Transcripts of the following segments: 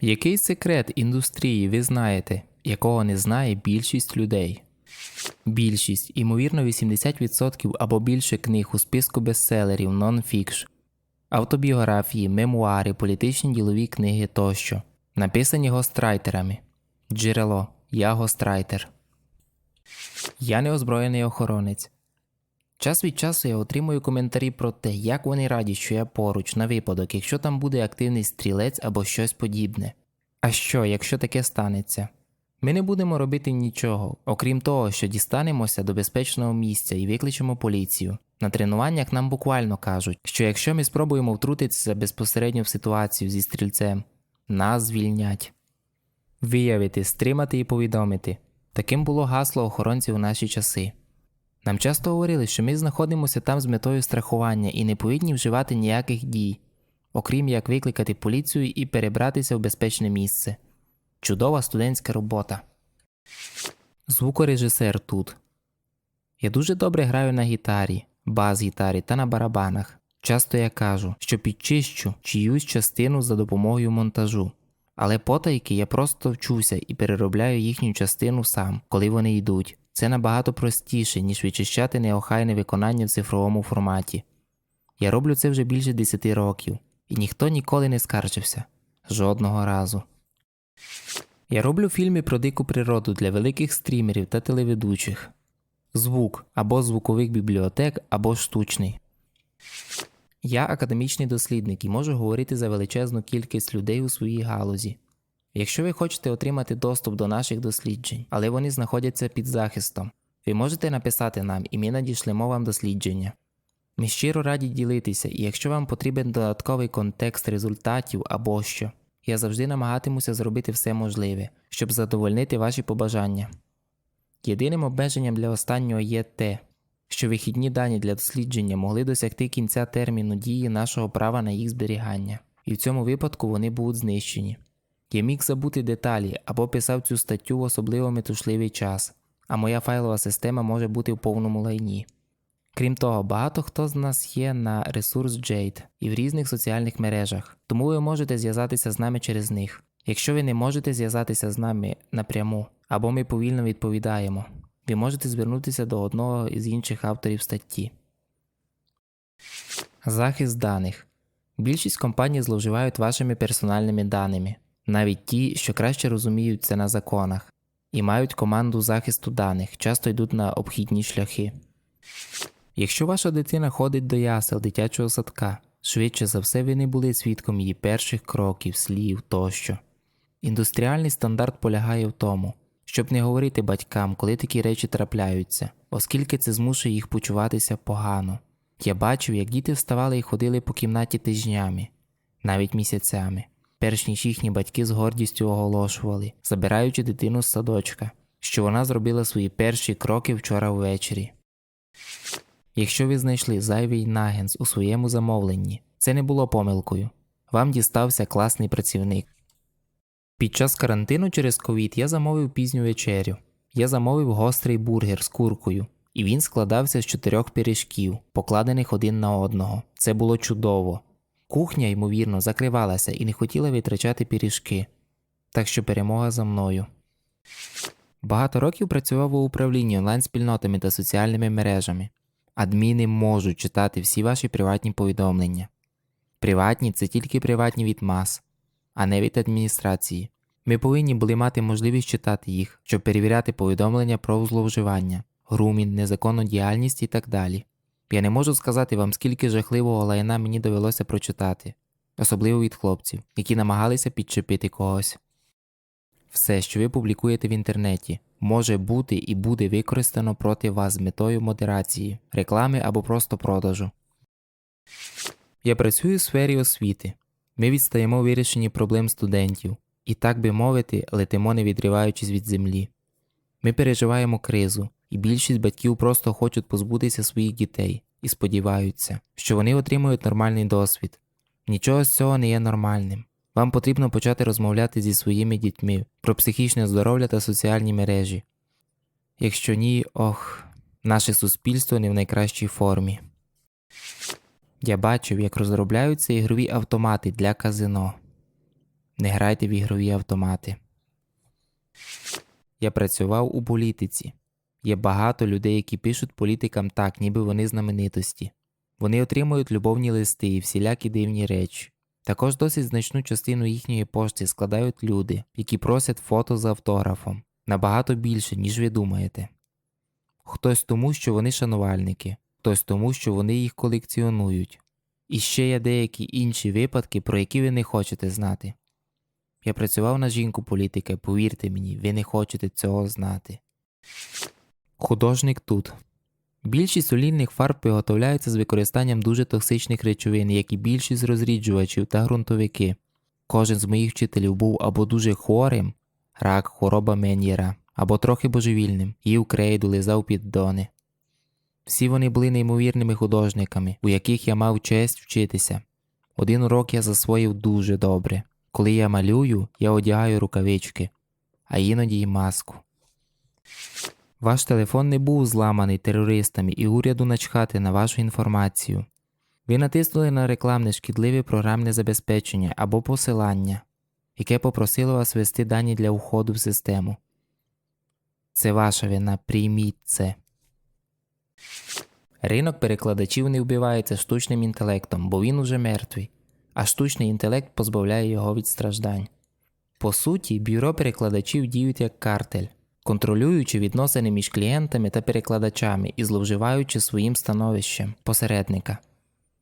Який секрет індустрії ви знаєте, якого не знає більшість людей? Більшість, ймовірно, 80% або більше книг у списку бестселерів нон-фікш, автобіографії, мемуари, політичні ділові книги тощо, написані гострайтерами. Джерело Я гострайтер. Я неозброєний охоронець. Час від часу я отримую коментарі про те, як вони раді, що я поруч на випадок, якщо там буде активний стрілець або щось подібне. А що, якщо таке станеться? Ми не будемо робити нічого, окрім того, що дістанемося до безпечного місця і викличемо поліцію. На тренуваннях нам буквально кажуть, що якщо ми спробуємо втрутитися безпосередньо в ситуацію зі стрільцем, нас звільнять. Виявити, стримати і повідомити. Таким було гасло охоронців у наші часи. Нам часто говорили, що ми знаходимося там з метою страхування і не повинні вживати ніяких дій, окрім як викликати поліцію і перебратися в безпечне місце. Чудова студентська робота. Звукорежисер тут. Я дуже добре граю на гітарі, бас-гітарі та на барабанах. Часто я кажу, що підчищу чиюсь частину за допомогою монтажу. Але потайки я просто вчуся і переробляю їхню частину сам, коли вони йдуть. Це набагато простіше, ніж вичищати неохайне виконання в цифровому форматі. Я роблю це вже більше 10 років, і ніхто ніколи не скаржився. Жодного разу. Я роблю фільми про дику природу для великих стрімерів та телеведучих. Звук або звукових бібліотек, або штучний. Я академічний дослідник і можу говорити за величезну кількість людей у своїй галузі. Якщо ви хочете отримати доступ до наших досліджень, але вони знаходяться під захистом, ви можете написати нам і ми надішлемо вам дослідження. Ми щиро раді ділитися, і якщо вам потрібен додатковий контекст результатів або що, я завжди намагатимуся зробити все можливе, щоб задовольнити ваші побажання. Єдиним обмеженням для останнього є те, що вихідні дані для дослідження могли досягти кінця терміну дії нашого права на їх зберігання, і в цьому випадку вони будуть знищені. Я міг забути деталі або писав цю статтю в особливо метушливий час, а моя файлова система може бути в повному лайні. Крім того, багато хто з нас є на ресурс Jade і в різних соціальних мережах, тому ви можете зв'язатися з нами через них. Якщо ви не можете зв'язатися з нами напряму або ми повільно відповідаємо, ви можете звернутися до одного із інших авторів статті. Захист даних. Більшість компаній зловживають вашими персональними даними, навіть ті, що краще розуміються на законах, і мають команду захисту даних, часто йдуть на обхідні шляхи. Якщо ваша дитина ходить до ясел дитячого садка, швидше за все ви не були свідком її перших кроків, слів тощо. Індустріальний стандарт полягає в тому, щоб не говорити батькам, коли такі речі трапляються, оскільки це змушує їх почуватися погано. Я бачив, як діти вставали і ходили по кімнаті тижнями, навіть місяцями, перш ніж їхні батьки з гордістю оголошували, забираючи дитину з садочка, що вона зробила свої перші кроки вчора ввечері. Якщо ви знайшли зайвий нагенс у своєму замовленні, це не було помилкою. Вам дістався класний працівник. Під час карантину через ковід я замовив пізню вечерю. Я замовив гострий бургер з куркою, і він складався з чотирьох пиріжків, покладених один на одного. Це було чудово. Кухня, ймовірно, закривалася і не хотіла витрачати пиріжки, так що перемога за мною. Багато років працював у управлінні онлайн-спільнотами та соціальними мережами. Адміни можуть читати всі ваші приватні повідомлення. Приватні це тільки приватні від мас, а не від адміністрації. Ми повинні були мати можливість читати їх, щоб перевіряти повідомлення про зловживання, грумінг, незаконну діяльність і так далі. Я не можу сказати вам, скільки жахливого лайна мені довелося прочитати, особливо від хлопців, які намагалися підчепити когось. Все, що ви публікуєте в інтернеті, може бути і буде використано проти вас з метою модерації, реклами або просто продажу. Я працюю в сфері освіти. Ми відстаємо у вирішенні проблем студентів і, так би мовити, летимо не відриваючись від землі. Ми переживаємо кризу, і більшість батьків просто хочуть позбутися своїх дітей і сподіваються, що вони отримують нормальний досвід. Нічого з цього не є нормальним. Вам потрібно почати розмовляти зі своїми дітьми про психічне здоров'я та соціальні мережі. Якщо ні, ох, наше суспільство не в найкращій формі. Я бачив, як розробляються ігрові автомати для казино. Не грайте в ігрові автомати. Я працював у політиці. Є багато людей, які пишуть політикам так, ніби вони знаменитості. Вони отримують любовні листи і всілякі дивні речі. Також досить значну частину їхньої пошти складають люди, які просять фото з автографом набагато більше, ніж ви думаєте. Хтось тому, що вони шанувальники, хтось тому, що вони їх колекціонують. І ще є деякі інші випадки, про які ви не хочете знати. Я працював на жінку політика, повірте мені, ви не хочете цього знати. Художник тут. Більшість олійних фарб виготовляються з використанням дуже токсичних речовин, як і більшість розріджувачів та ґрунтовики. Кожен з моїх вчителів був або дуже хворим, рак, хвороба Мен'єра, або трохи божевільним, їв крейду, лизав піддони. Всі вони були неймовірними художниками, у яких я мав честь вчитися. Один урок я засвоїв дуже добре. Коли я малюю, я одягаю рукавички, а іноді й маску. Ваш телефон не був зламаний терористами і уряду начхати на вашу інформацію. Ви натиснули на рекламне шкідливе програмне забезпечення або посилання, яке попросило вас ввести дані для входу в систему. Це ваша вина, прийміть це. Ринок перекладачів не вбивається штучним інтелектом, бо він уже мертвий, а штучний інтелект позбавляє його від страждань. По суті, бюро перекладачів діють як картель, контролюючи відносини між клієнтами та перекладачами і зловживаючи своїм становищем посередника.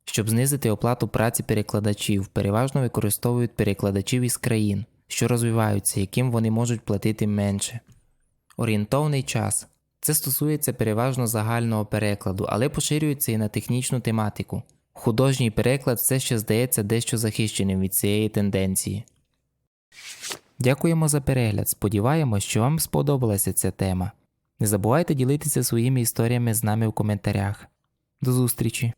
Щоб знизити оплату праці перекладачів, переважно використовують перекладачів із країн, що розвиваються, яким вони можуть платити менше. Орієнтовний час це стосується переважно загального перекладу, але поширюється і на технічну тематику. Художній переклад все ще здається дещо захищеним від цієї тенденції. Дякуємо за перегляд. Сподіваємось, що вам сподобалася ця тема. Не забувайте ділитися своїми історіями з нами в коментарях. До зустрічі!